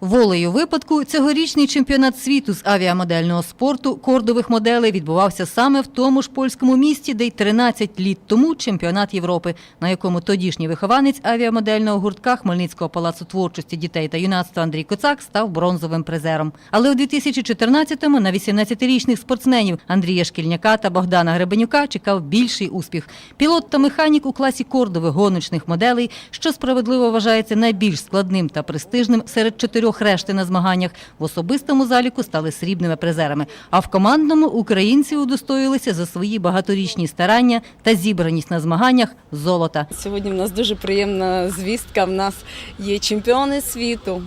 Волею випадку цьогорічний чемпіонат світу з авіамодельного спорту кордових моделей відбувався саме в тому ж польському місті, де й 13 літ тому чемпіонат Європи, на якому тодішній вихованець авіамодельного гуртка Хмельницького палацу творчості дітей та юнацтва Андрій Коцак став бронзовим призером. Але у 2014-му на 18-річних спортсменів Андрія Шкільняка та Богдана Гребенюка чекав більший успіх. Пілот та механік у класі кордових гоночних моделей, що справедливо вважається найбільш складним та престижним серед чотирьох решти на змаганнях, в особистому заліку стали срібними призерами. А в командному українці удостоїлися за свої багаторічні старання та зібраність на змаганнях золота. Сьогодні в нас дуже приємна звістка. В нас є чемпіони світу.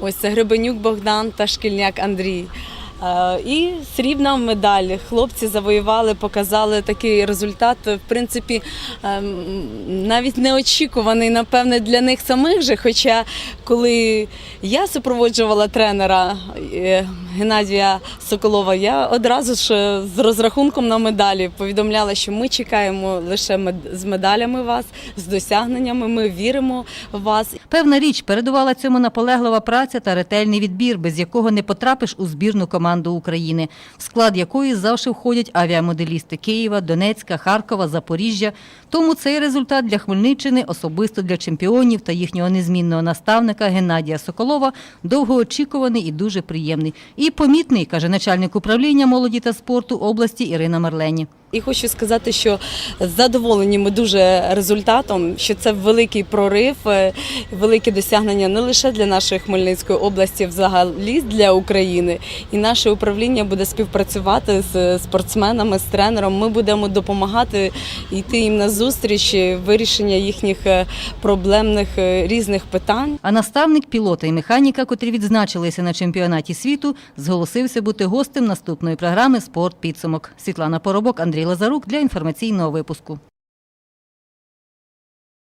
Ось це Гребенюк Богдан та Шкільняк Андрій. Е, І срібна медаль. Хлопці завоювали, показали такий результат. В принципі, ем, навіть неочікуваний, напевне, для них самих же. Хоча, коли я супроводжувала тренера е, Геннадія Соколова, я одразу ж е, з розрахунком на медалі повідомляла, що ми чекаємо лише мед- з медалями вас, з досягненнями. Ми віримо в вас. Певна річ передувала цьому наполеглива праця та ретельний відбір, без якого не потрапиш у збірну команду України, в склад якої завжди входять авіамоделісти Києва, Донецька, Харкова, Запоріжжя. Тому цей результат для Хмельниччини, особисто для чемпіонів та їхнього незмінного наставника Геннадія Соколова, довгоочікуваний і дуже приємний. І помітний, каже начальник управління молоді та спорту області Ірина Марлені. І хочу сказати, що задоволені ми дуже результатом, що це великий прорив, е, велике досягнення не лише для нашої Хмельницької області, взагалі для України. І наше управління буде співпрацювати з спортсменами, з тренером. Ми будемо допомагати йти їм на зустріч, вирішення їхніх е, проблемних е, різних питань. А наставник пілота і механіка, котрі відзначилися на чемпіонаті світу, зголосився бути гостем наступної програми Спорт підсумок. Світлана Поробок, Андрій Лазарук для інформаційного випуску.